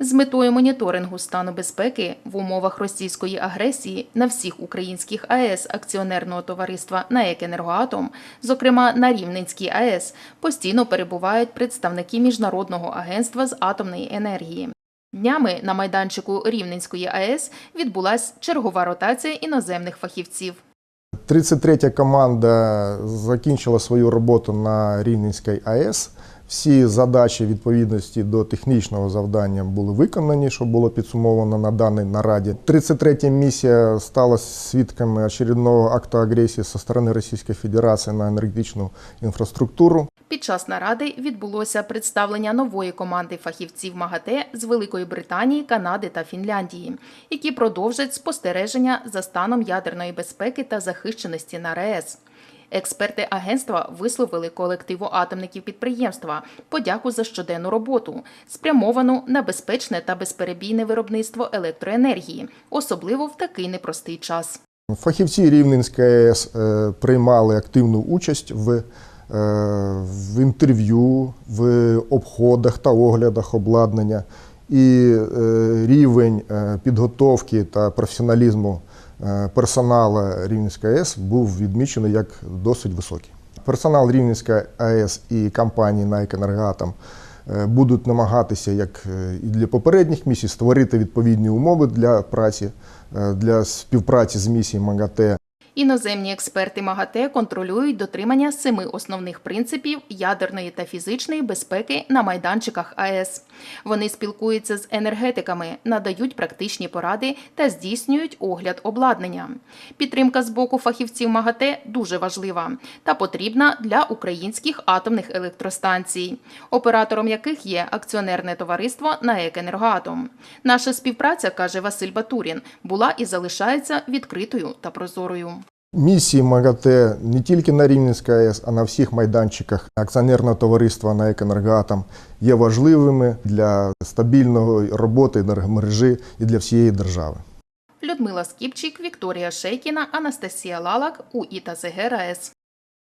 З метою моніторингу стану безпеки в умовах російської агресії на всіх українських АЕС акціонерного товариства НАЕК «Енергоатом», зокрема на Рівненській АЕС, постійно перебувають представники Міжнародного агентства з атомної енергії. Днями на майданчику Рівненської АЕС відбулась чергова ротація іноземних фахівців. 33 команда закінчила свою роботу на Рівненській АЕС. Всі задачі відповідності до технічного завдання були виконані, що було підсумовано на даній нараді. 33 місія стала свідками очередного акту агресії зі сторони Російської Федерації на енергетичну інфраструктуру. Під час наради відбулося представлення нової команди фахівців МАГАТЕ з Великої Британії, Канади та Фінляндії, які продовжать спостереження за станом ядерної безпеки та захищеності на РЕС. Експерти агентства висловили колективу атомників підприємства подяку за щоденну роботу, спрямовану на безпечне та безперебійне виробництво електроенергії, особливо в такий непростий час. Фахівці Рівненської АЕС е, приймали активну участь в, е, в інтерв'ю, в обходах та оглядах обладнання. І е, рівень підготовки та професіоналізму е, персоналу Рівненської АЕС був відмічений як досить високий. Персонал Рівненської АЕС і компанії «НАЕК «Енергоатом» будуть намагатися, як е, і для попередніх місій, створити відповідні умови для праці, е, для співпраці з місією МАГАТЕ. Іноземні експерти МАГАТЕ контролюють дотримання семи основних принципів ядерної та фізичної безпеки на майданчиках АЕС. Вони спілкуються з енергетиками, надають практичні поради та здійснюють огляд обладнання. Підтримка з боку фахівців МАГАТЕ дуже важлива та потрібна для українських атомних електростанцій, оператором яких є акціонерне товариство НАЕК «Енергоатом». Наша співпраця, каже Василь Батурін, була і залишається відкритою та прозорою. Місії МАГАТЕ не тільки на Рівненській АЕС, а на всіх майданчиках акціонерного товариства на «Енергоатом» є важливими для стабільної роботи енергомережі і для всієї держави. Людмила Скіпчик, Вікторія Шейкіна, Анастасія Лалак, УІТАЗГРАЕС. та ЗГ РаЕС.